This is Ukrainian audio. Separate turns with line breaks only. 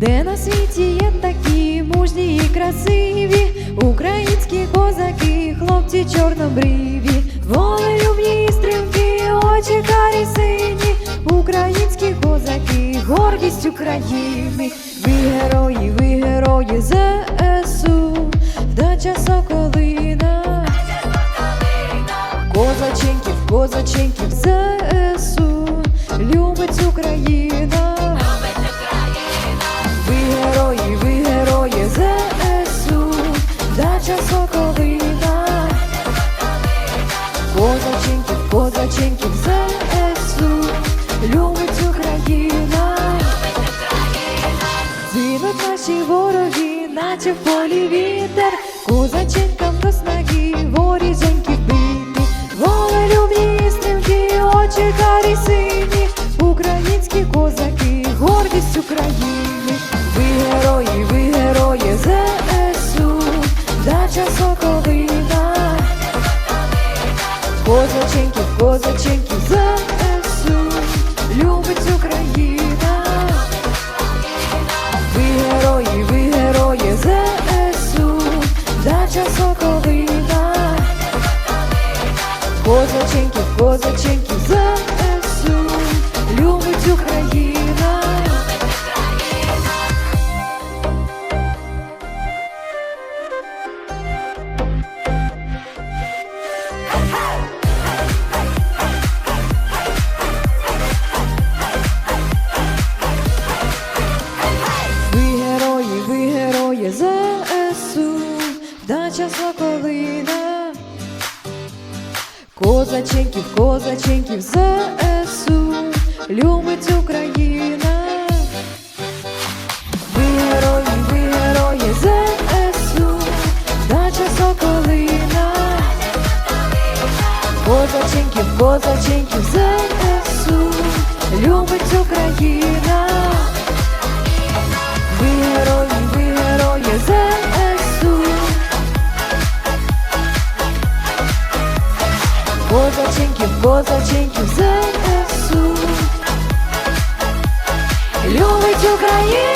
де на світі є такі мужні і красиві, українські козаки, хлопці чорнобриві, волелюбні стрімкі, очі карі сині, українські козаки, гордість України, ви герої, ви герої ЗСУ, вдача соколина. Козаченьків, козаченьків ЗСУ, любить Україна. Козаченьків, козаченьків ЗСУ, любить Україна. Згинуть наші вороги, наче в полі вітер, козаченькам до снаги, ворізоньки бити, волелюбні і стрімкі, очі карі сині, українські козаки, гордість України, ви герої, ви герої ЗСУ, дача Соколина, козаченьків, козаченьки, ЗСУ, любить Україна. Ви герої, ви герої ЗСУ, дача Соколина, Козаченьки, козаченьків герої ЗСУ, дача Соколина, козаченьків, козаченьків ЗСУ, любить Україна. Ви герої, ви герої ЗСУ, дача Соколина, козаченьків, козаченьків ЗСУ, любить Україна. Козаченьків, козаченьків ЗСУ. Любить Україна